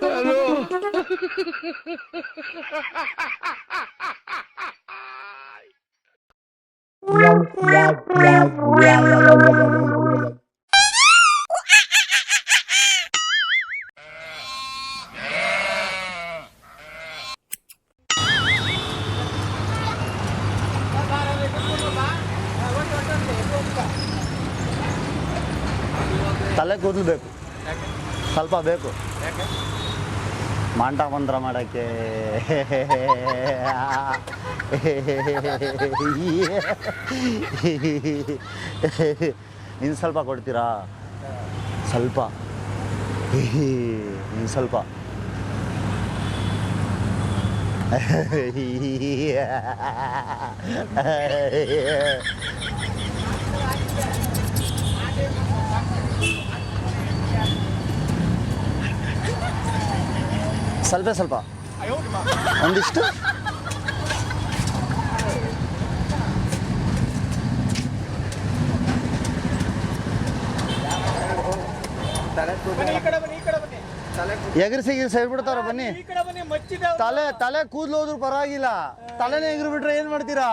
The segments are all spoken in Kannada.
Alo. Wow, wow, wow, wow, wow, wow, wow. ತಲೆ ಕೂದಲು ಬೇಕು. ಸ್ವಲ್ಪ ಬೇಕು. ಮಾಂಟ ಮಂತ್ರ ಮಾಡೋಕ್ಕೆ. ಇನ್ನು ಸ್ವಲ್ಪ ಕೊಡ್ತೀರಾ? ಸ್ವಲ್ಪ. ಇನ್ನು ಸ್ವಲ್ಪ. ಸ್ವಲ್ಪ ಸ್ವಲ್ಪ. ಒಂದಿಷ್ಟು. ಎಗರ್ಸಿ ಗಿರಿಸಿ ಹೇಳ್ಬಿಡ್ತಾರ ಬನ್ನಿ. ತಲೆ ತಲೆ ಕೂದಲು ಹೋದ್ರು ಪರವಾಗಿಲ್ಲ. ತಲೆನೇ ಎಗರು ಬಿಟ್ರೆ ಏನ್ ಮಾಡ್ತೀರಾ?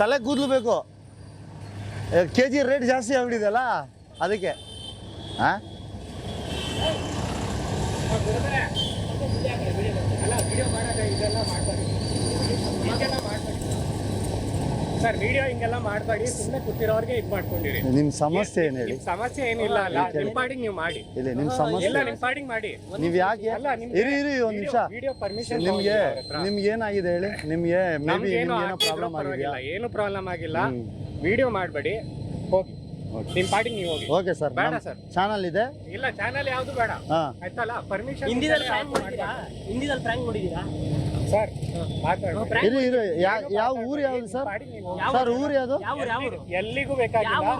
ತಲೆ ಕೂದಲು ಬೇಕು. ಕೆ ಜಿ ರೇಟ್ ಜಾಸ್ತಿ ಆಗ್ಬಿಟ್ಟಿದೆಯಲ್ಲ? ಅದಕ್ಕೆ. ಹಾಂ ಅಲ್ಲ ವಿಡಿಯೋ ಮಾಡಾಗ ಇದೆಲ್ಲ ಮಾಡ್ಬೇಡಿ ಹಿಂಗೆಲ್ಲ ಮಾಡ್ಬೇಡಿ ಸರ್ ವಿಡಿಯೋ ಹಿಂಗೆಲ್ಲ ಮಾಡಬೇಡಿ ಸುಮ್ಮನೆ ಕೂತಿರೋರಿಗೆ ಇದು ಮಾಡ್ಕೊಂಡಿರಿ. ನಿಮ್ಮ ಸಮಸ್ಯೆ ಏನು ಹೇಳಿ? ನಿಮ್ ಸಮಸ್ಯೆ ಏನಿಲ್ಲ ಅಲ್ಲ ನಿಮ್ ಪಾಡಿಗೆ ನೀವು ಮಾಡಿ. ಇಲ್ಲ ನಿಮ್ಮ ಇಲ್ಲ ಸಮಸ್ಯೆ ನಿಮ್ ಪಾಡಿಗೆ ಮಾಡಿ. ನೀವು ಯಾಕೆ? ಅಲ್ಲ ಇರಿ ಇರಿ ಒಂದು ನಿಮಿಷ. ವಿಡಿಯೋ ಪರ್ಮಿಷನ್ ನಿಮ್ಗೆ ನಿಮ್ಗೆ ಏನಾಗಿದೆ ಹೇಳಿ? ನಿಮ್ಗೆ ಮೇ ಬಿ ನಮ್ಗೇನು ಏನೋ ಪ್ರಾಬ್ಲಮ್ ಆಗಿದೆಯಾ? ಏನು ಪ್ರಾಬ್ಲಮ್ ಆಗಿಲ್ಲ. ಹ್ಮ್. ವಿಡಿಯೋ ಮಾಡಬೇಡಿ ಹೋಗಿ. ನಿಮ್ ಪಾಡಿಗೆ ನೀವು ಹೋಗಿ. ಓಕೆ ಸರ್ ಬೇಡ ಸರ್. ಚಾನಲ್ ಇದೆ. ಇಲ್ಲ ಚಾನಲ್ ಯಾವ್ದು ಬೇಡ. ಹಾಂ. ಆಯ್ತಲ್ಲ? ಪರ್ಮಿಷನ್ ಹಿಂದಿದಲ್ಲಿ ಪ್ರ್ಯಾಂಕ್ ಹಿಂದಿದಲ್ಲಿ ಪ್ರ್ಯಾಂಕ್ ಮಾಡಿದ್ದೀರಾ? ಸರ್ ಇರಿ ಇರಿ ಯಾವ ಊರು ಯಾವ್ದು ಸರ್? ಸರ್ ಊರು ಯಾವುದು? ಯಾವ ಯಾವ ಎಲ್ಲಿಗೂ ಬೇಕಾಗಿಲ್ಲ.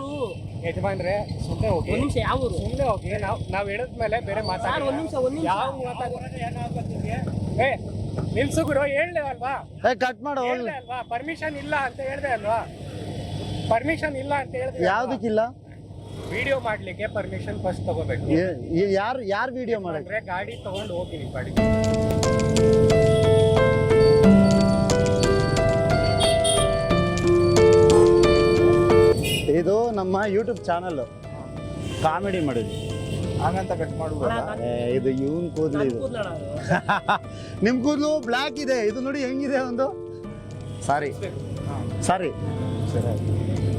ಯಜಮಾನ್ರೆ ಸುಮ್ಮನೆ ಹೋಗಿ. ಒಂದ್ ನಿಮಿಷ ಯಾವ ಊರು? ಸುಮ್ಮನೆ ಹೋಗಿ. ನಾವ್ ನಾವ್ ಹೇಳಿದ್ಮೇಲೆ ಬೇರೆ ಸರ್ ಮಾತಾಡಿ ಒಂದ್ ನಿಮಿಷ ಒಂದ್ ನಿಮಿಷ. ಯಾವ ಮಾತಾಡ ಏ ನಿಲ್ಸು ಗುರು ಹೇಳ್ದೆ ಅಲ್ವಾ? ಏ ಕಟ್ ಮಾಡೋ ಹೇಳ್ದೆ ಅಲ್ವಾ? ಪರ್ಮಿಷನ್ ಇಲ್ಲ ಅಂತ ಹೇಳ್ದೆ ಅಲ್ವಾ? ಪರ್ಮಿಷನ್ ಇಲ್ಲ ಅಂತ ಹೇಳ್ದೆ ಯಾವ್ದಕ್ಕಿಲ್ಲ? ವಿಡಿಯೋ ಮಾಡ್ಲಿಕ್ಕೆ ಪರ್ಮಿಷನ್ ಫಸ್ಟ್ ತಗೋಬೇಕು. ಯಾರು ಯಾರು ವಿಡಿಯೋ ಮಾಡಿದ್ರೆ ಗಾಡಿ ತಗೊಂಡು ಹೋಗಿ ನಿಮ್ಮ ಗಾಡಿ ಇದು ನಮ್ಮ ಯೂಟ್ಯೂಬ್ ಚಾನಲ್ ಕಾಮಿಡಿ ಮಾಡಿದ್ವಿ. ಹಾಗಂತ ಕಟ್ ಮಾಡ್ಬೋದಾ ಏ, ಇದು ಇವನ್ ಕೂದಲು ಇದು. ನಿಮ್ ಕೂದಲು ಬ್ಲ್ಯಾಕ್ ಇದೆ. ಇದು ನೋಡಿ ಹೆಂಗಿದೆ ಒಂದು? ಸಾರಿ ಸಾರಿ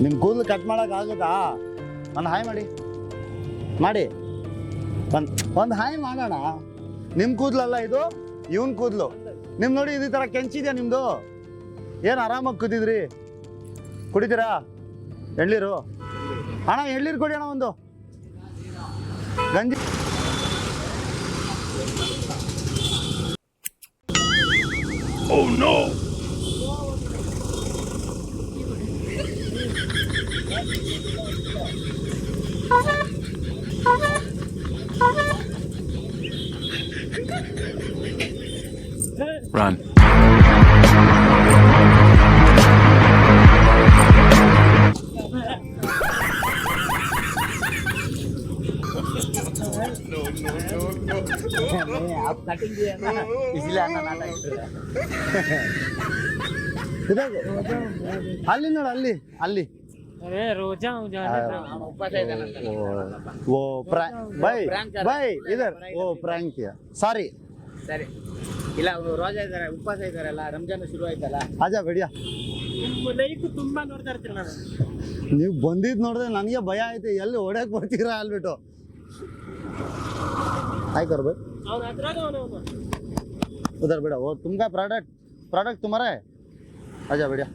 ನಿಮ್ ಕೂದಲು ಕಟ್ ಮಾಡಕ್ ಆಗುತ್ತಾ? ಒಂದು ಹಾಯ್ ಮಾಡಿ. ಮಾಡಿ. ಒಂದ್ ಒಂದು ಹಾಯ್ ಮಾಡೋಣ. ನಿಮ್ ಕೂದಲಲ್ಲ ಇದು? ಇವನ್ ಕೂದಲು. ನಿಮ್ ನೋಡಿ ಇದೇ ತರ ಕೆಂಚಿದ್ಯಾ ನಿಮ್ದು? ಏನ್ ಆರಾಮಾಗಿ ಕೂತಿದ್ರಿ? ಕುಡಿತೀರಾ? ಎಳ್ನೀರು. ಅಣ್ಣ ಎಳ್ನೀರು ಕೊಡಿ ಅಣ್ಣ ಒಂದು. ಗಂಜಿ. Run. ಅಲ್ಲಿ ನೋಡ ಅಲ್ಲಿ ಅಲ್ಲಿ. ಬೈ ಇದರ್ ಓ ಪ್ರಾಂಕ್ ಸಾರಿ. ಸರಿ. ಇಲ್ಲ ರೋಜಾ ಇದ್ದಾರೆ ಉಪವಾಸ ಇದ್ದಾರಲ್ಲ ರಂಜಾನ್ ಶುರು ಆಯ್ತಲ್ಲ. ಅಜಾ ಬಿಡಿಯ. ತುಂಬಾ ನೋಡ್ತಾ ಇರ್ತೀರ ನೀವು. ಬಂದಿದ್ ನೋಡಿದ್ರೆ ನನಗೆ ಭಯ ಆಯ್ತು ಎಲ್ಲಿ ಓಡಕ್ ಬರ್ತೀರಾ ಅಲ್ಬಿಟ್ಟು ಆಯ್ತು ಬರ್ಬೇಕು ಬೈ ಅವ್ನು ಅದ್ರಾಗ ಅವನು उधर बेटा वो तुमका प्रोडक्ट प्रोडक्ट तुम्हारा है आजा बढ़िया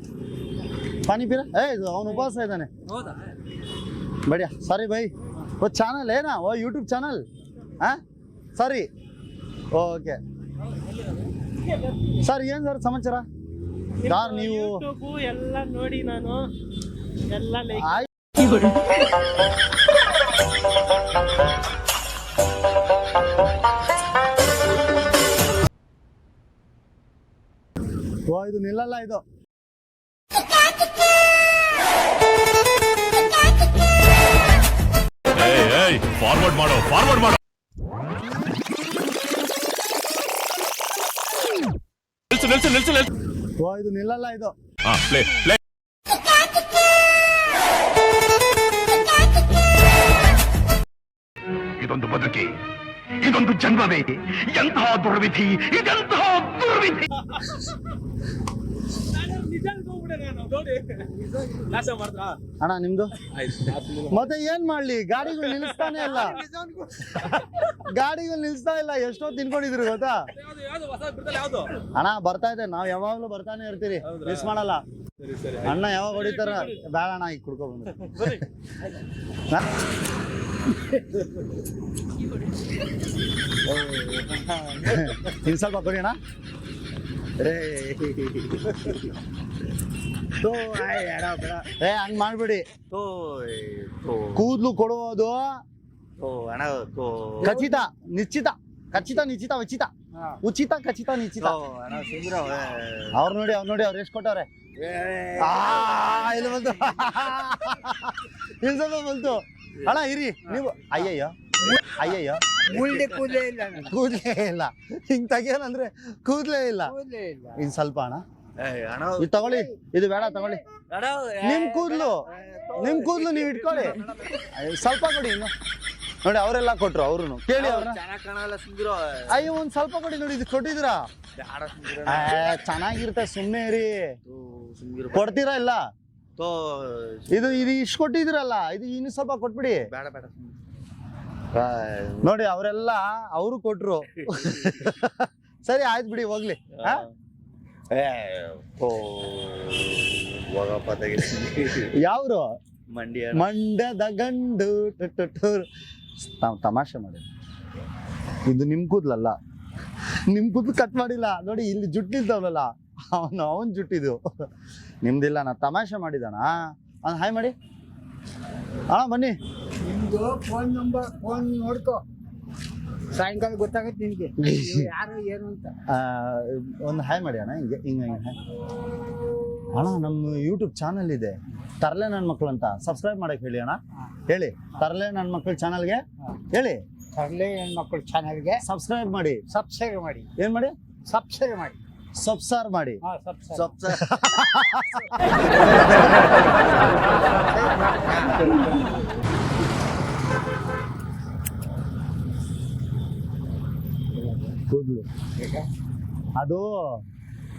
पानी पी रहा है ಅವನು ಉಪವಾಸ ಇದ್ದಾನೆ ಹೌದಾ बढ़िया सारी भाई वो ಚಾನಲ್ ಏನಾ वो ಯೂಟ್ಯೂಬ್ ಚಾನಲ್ ಹಾಂ ಸಾರಿ ಓಕೆ ಸರ್ ಏನು ಸರ್ ಸಮಾಚಾರ ಯಾರು ನೀವು ಯೂಟ್ಯೂಬ್ ಎಲ್ಲ ನೋಡಿ ನಾನು ಎಲ್ಲ ಓ ಇದು ನಿಲ್ಲಲ್ಲ ಇದು. ಫಾರ್ವರ್ಡ್ ಮಾಡೋ ಫಾರ್ವರ್ಡ್ ಮಾಡೋ. ನಿಲ್ಸು ನಿಲ್ಸು ನಿಲ್ಸು ನಿಲ್ಸು. ಓ ಇದು ನಿಲ್ಲಲ್ಲ ಇದು. ಹಾ ಪ್ಲೇ ಪ್ಲೇ ಇದೊಂದು ಬದುಕಿ ಇದೊಂದು ಜನ್ಮವೇ ಎಂತಹ ದುರ್ವಿಧಿ ಇದೆಂತಹ ದುರ್ವಿಧಿ. ಅಣ್ಣ ನಿಮ್ದು? ಮತ್ತೆ ಏನ್ ಮಾಡ್ಲಿ? ಗಾಡಿಗಳು ನಿಲ್ಸ್ತಾನೆ ಇಲ್ಲ. ಗಾಡಿಗಳು ನಿಲ್ಸ್ತಾ ಇಲ್ಲ ಎಷ್ಟೊತ್ತು ತಿನ್ಕೊಂಡಿದ್ರು ಗೊತ್ತಾ? ಅಣ್ಣ ಬರ್ತಾ ಇದೆ ನಾವ್ ಯಾವಾಗ್ಲೂ ಬರ್ತಾನೆ ಇರ್ತೀರಿ. ಮಿಸ್ ಮಾಡಲ್ಲ. ಅಣ್ಣ ಯಾವಾಗ ಹೊಡಿತಾರ? ಬೇಡ ಅಣ್ಣ ಈಗ ಕುಡ್ಕೊ ಬಂದ್ರೆ ಇನ್ ಸ್ವಲ್ಪ ಕೊಡಿ ಅಣ್ಣ. ಬೇಡ ಏ ಹಂಗ್ ಮಾಡ್ಬಿಡಿ. ಕೂದ್ಲು ಕೊಡುವುದು ಖಚಿತ ನಿಶ್ಚಿತ. ಖಚಿತ ನಿಶ್ಚಿತ ಉಚಿತ. ಉಚಿತ ಖಚಿತ ನಿಶ್ಚಿತ. ಅವ್ರು ನೋಡಿ ಅವ್ರು ನೋಡಿ ಅವ್ರು ಎಷ್ಟು ಕೊಟ್ಟವ್ರೆ? ಇಲ್ಲಿ ಬಂತು ಇಲ್ಲಿ ಸ್ವಲ್ಪ ಬಂತು. ಅಣ್ಣ ಇರಿ. ನೀವು ಅಯ್ಯಯ್ಯೋ. ಅಯ್ಯಯ್ಯೋ. ಮುಂದೆ ಕೂದಲೇ ಇಲ್ಲ ಕೂದಲೇ ಕೂದ್ಲೇ ಇಲ್ಲ. ಹಿಂಗ್ ಕೂದ್ಲೇ ಇಲ್ಲ. ಕೂದಲೇ ಇಲ್ಲ. ಇನ್ ಸ್ವಲ್ಪ ಅಣ್ಣ. ಇದು ತಗೊಳ್ಳಿ. ಇದು ಬೇಡ ತಗೊಳ್ಳಿ. ನಿಮ್ ಕೂದ್ಲು ನಿಮ್ ಕೂದ್ಲು ನೀವ್ ಇಟ್ಕೊಳ್ಳಿ. ಸ್ವಲ್ಪ ಕೊಡಿ ಇನ್ನು. ನೋಡಿ ಅವರೆಲ್ಲ ಕೊಟ್ರು ಅವ್ರು ಕೇಳಿ ಅವ್ರ ಅಯ್ಯೋ ಒಂದ್ ಸ್ವಲ್ಪ ಕೊಡಿ ನೋಡಿ ಇದು ಕೊಟ್ಟಿದ್ರ ಚೆನ್ನಾಗಿರ್ತ ಸುಮ್ಮನೆ ಸುಂದ್ರ ಕೊಡ್ತೀರಾ ಇಲ್ಲ? ತೋ ಇದು ಇದು ಇಷ್ಟು ಕೊಟ್ಟಿದ್ರಲ್ಲ ಇದು ಇನ್ನು ಸ್ವಲ್ಪ ಕೊಟ್ಬಿಡಿ. ಬೇಡ ಬೇಡ ನೋಡಿ ಅವರೆಲ್ಲ ಅವರು ಕೊಟ್ರು. ಸರಿ ಆಯ್ತು ಬಿಡಿ ಹೋಗ್ಲಿ. ಆ? ಹೋಗಪ್ಪ ತೆಗಿತೀನಿ. ಯಾವ್ರು? ಮಂಡ್ಯ. ಮಂಡ್ಯದ ಗಂಡು. ತಾವ್ ತಮಾಷೆ ಮಾಡಿ ಇದು ನಿಮ್ ಕೂದ್ಲಲ್ಲ? ನಿಮ್ ಕೂದ್ಲು ಕಟ್ ಮಾಡಿಲ್ಲ. ನೋಡಿ ಇಲ್ಲಿ ಜುಟ್ಟಿಲ್ದವನಲ್ಲ ಅವನು ಅವನ್ ಜುಟ್ಟಿದು ನಿಮ್ದಿಲ್ಲ ನಾ ತಮಾಷೆ ಮಾಡಿದಾನ? ಅವ್ನು ಹಾಯ್ ಮಾಡಿ. ಅಣ್ಣ ಬನ್ನಿ. ನಿಮ್ದು ಫೋನ್ ನಂಬರ್ ಫೋನ್ ನೋಡ್ಕೋ. ಸಾಯಂಕಾಲ ಗೊತ್ತಾಗತ್ತೆ ನಿನ್ಗೆ. ಯಾರು ಏನು ಅಂತ. ಒಂದು ಹಾಯ್ ಮಾಡಿ ಅಣ್ಣ ಹಿಂಗೆ ಹಿಂಗೆ ಹಿಂಗೆ. ಅಣ್ಣ ನಮ್ಮ ಯೂಟ್ಯೂಬ್ ಚಾನಲ್ ಇದೆ. ತರಲೆ ನನ್ನ ಮಕ್ಕಳು ಅಂತ. ಸಬ್ಸ್ಕ್ರೈಬ್ ಮಾಡಕ್ಕೆ ಹೇಳಿ ಅಣ್ಣ. ಹೇಳಿ ತರಲೆ ನನ್ನ ಮಕ್ಕಳ ಚಾನಲ್ಗೆ ಹೇಳಿ. ತರಲೆ ಹೆಣ್ಮಕ್ಳು ಚಾನಲ್ಗೆ ಸಬ್ಸ್ಕ್ರೈಬ್ ಮಾಡಿ. ಸಬ್ಸ್ಕ್ರೈಬ್ ಮಾಡಿ. ಏನು ಮಾಡಿ? ಸಬ್ಸ್ಕ್ರೈಬ್ ಮಾಡಿ. ಸಬ್ಸಾರ್ ಮಾಡಿ. ಸಬ್ಸಾರ್ ಕೂದ್ಲು ಅದು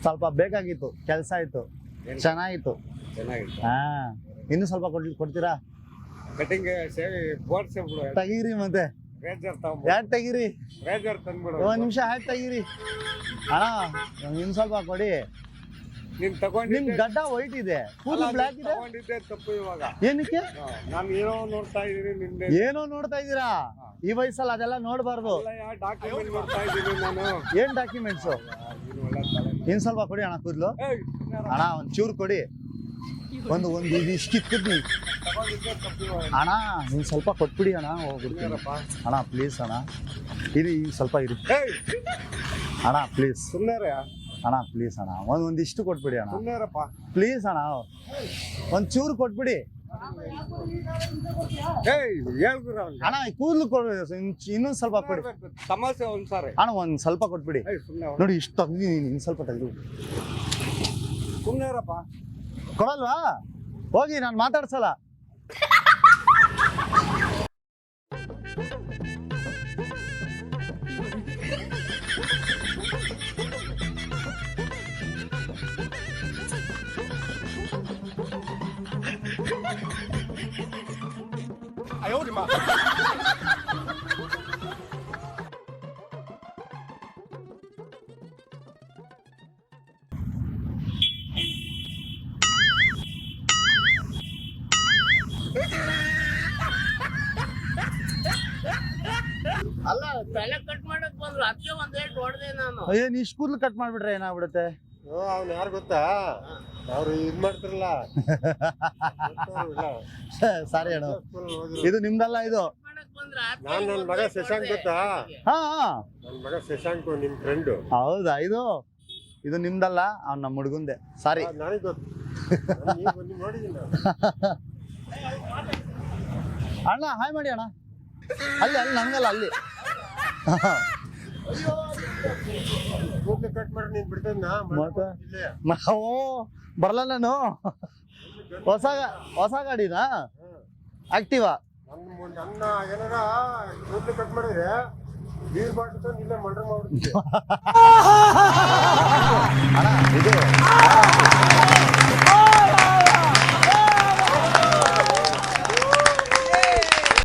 ಸ್ವಲ್ಪ ಬೇಕಾಗಿತ್ತು ಕೆಲಸ ಆಯ್ತು. ಚೆನ್ನಾಗಿತ್ತು. ಹಾ. ಇನ್ನು ಸ್ವಲ್ಪ ಕೊಡ್ ಕೊಡ್ತೀರಾ? ಕಟಿಂಗ್ ತೆಗೀರಿ ಮತ್ತೆ. ತೆಗೀರಿ? ಒಂದ್ ನಿಮಿಷ ಹ್ಯಾಟ್ ತೆಗೀರಿ. ಅಣ್ಣ ಇನ್ನು ಸ್ವಲ್ಪ ಕೊಡಿ. ನೀನ್ ನಿಮ್ ತಗೊಂಡಿದ್ದೆ ಗಡ್ಡ ವೈಟ್ ಇದೆ. ಕೂದಲು ಬ್ಲಾಕ್ ಇದೆ? ತಗೊಂಡಿದ್ದೆ ತಪ್ಪು ಇವಾಗ. ಏನಕ್ಕೆ? ನಾನು ಏನೋ ನೋಡ್ತಾ ಇದೀನಿ ನಿನ್ನೆ. ಏನೋ ನೋಡ್ತಾ ಇದ್ದೀರಾ? ಈ ವಯಸ್ಸಲ್ಲಿ ಅದೆಲ್ಲ ನೋಡಬಾರ್ದು. ಡಾಕ್ಯುಮೆಂಟ್ ನೋಡ್ತಾ ಇದ್ದೀನಿ ನಾನು. ಏನ್ ಡಾಕ್ಯುಮೆಂಟ್ಸ್ ಏನ್ ಇನ್ ಸ್ವಲ್ಪ ಕೊಡಿ ಅಣ್ಣ ಕೂದ್ಲು. ಅಣ್ಣ ಒಂದ್ ಚೂರು ಕೊಡಿ. ಒಂದು ಒಂದು ಇದು ಇಷ್ಟು ಕಿತ್ಕೊಡ್ನಿ ತಗೊಂಡಿದ್ದೆ ತಪ್ಪು ಅಣ್ಣ ನೀನ್ ಸ್ವಲ್ಪ ಕೊಟ್ಬಿಡಿ ಅಣ್ಣ ಹೋಗ್ಬಿಡ್ತೀನಿ. ಅಣ್ಣ ಪ್ಲೀಸ್ ಅಣ್ಣ. ಇರಿ ಸ್ವಲ್ಪ ಇರಿ. ಅಣ್ಣ ಪ್ಲೀಸ್ ಸುಮ್ನಿರೇ, ಅಣ್ಣ ಪ್ಲೀಸ್ ಅಣ್ಣ. ಒಂದ್ ಒಂದಿಷ್ಟು ಕೊಟ್ಬಿಡಿ ಅಣ್ಣ. ಪ್ಲೀಸ್ ಅಣ್ಣ. ಒಂದ್ ಚೂರು ಕೊಟ್ಬಿಡಿ. ಅಣ್ಣ ಕೂದಲು ಇನ್ನೊಂದ್ ಸ್ವಲ್ಪ ಕೊಡಿ. ಸಮಸ್ಯೆ ಒಂದ್ಸಾರಿ. ಅಣ್ಣ ಒಂದ್ ಸ್ವಲ್ಪ ಕೊಟ್ಬಿಡಿ. ನೋಡಿ ಇಷ್ಟು ತೆಗ್ದಿದ್ದೀನಿ ಇನ್ ಸ್ವಲ್ಪ ಸುಮ್ಮನೆ ಸುಮ್ನಿರಪ್ಪ ಕೊಡಲ್ವಾ? ಹೋಗಿ ನಾನು ಮಾತಾಡ್ಸಲ್ಲ. ಅಲ್ಲ ತಲೆ ಕಟ್ ಮಾಡಕ್ ಬಂದ್ರು. ಅದಕ್ಕೆ ಒಂದ್ ಏಟ್ ಹೊಡೆದೆ ನಾನು. ಏನ್ ಇಷ್ಟು ಸ್ಕೂಲ್ ಕಟ್ ಮಾಡ್ಬಿಟ್ರೆ ಏನಾಗ್ಬಿಡುತ್ತೆ? ಅವ್ನು ಯಾರು ಗೊತ್ತಾ? ಅವ್ರು ಇದ್ ಮಾಡ್ತಿರಲ್ಲ. ಸಾರಿ ಅಣ್ಣ. ಇದು ನಿಮ್ದಲ್ಲ ಇದು? ನಾನ್ ನನ್ ಮಗ ಶಶಾಂಕ್. ಗೊತ್ತಾ? ಹಾ ಹಾ. ನನ್ ಮಗ ಶಶಾಂಕ್ ನಿಮ್ ಫ್ರೆಂಡ್ ಹೌದಾ ಇದು? ಇದು ನಿಮ್ದಲ್ಲ? ಅವ್ನ ನಮ್ಮ ಹುಡುಗಂದೆ. ಸಾರಿ. ನನಗೆ ಗೊತ್ತು. ಅಣ್ಣ ಹಾಯ್ ಮಾಡಿ ಅಣ್ಣ. ಅಲ್ಲಿ ಅಲ್ಲಿ ನಂಗಲ್ಲ ಅಲ್ಲಿ. ಕಟ್ ಮಾಡಿ ನೀನ್ ಬಿಡ್ತೇನ ನಾವು ಬರಲ್ಲ ನಾನು? ಹೊಸ ಹೊಸ ಗಾಡಿನಾ? ಆಕ್ಟಿವಾ? ನನ್ನ ಏನಾರ ಕಟ್ ಮಾಡಿದ್ರೆ ನೀರು ಬಾಟ್ಲು ತಂದು ಇದು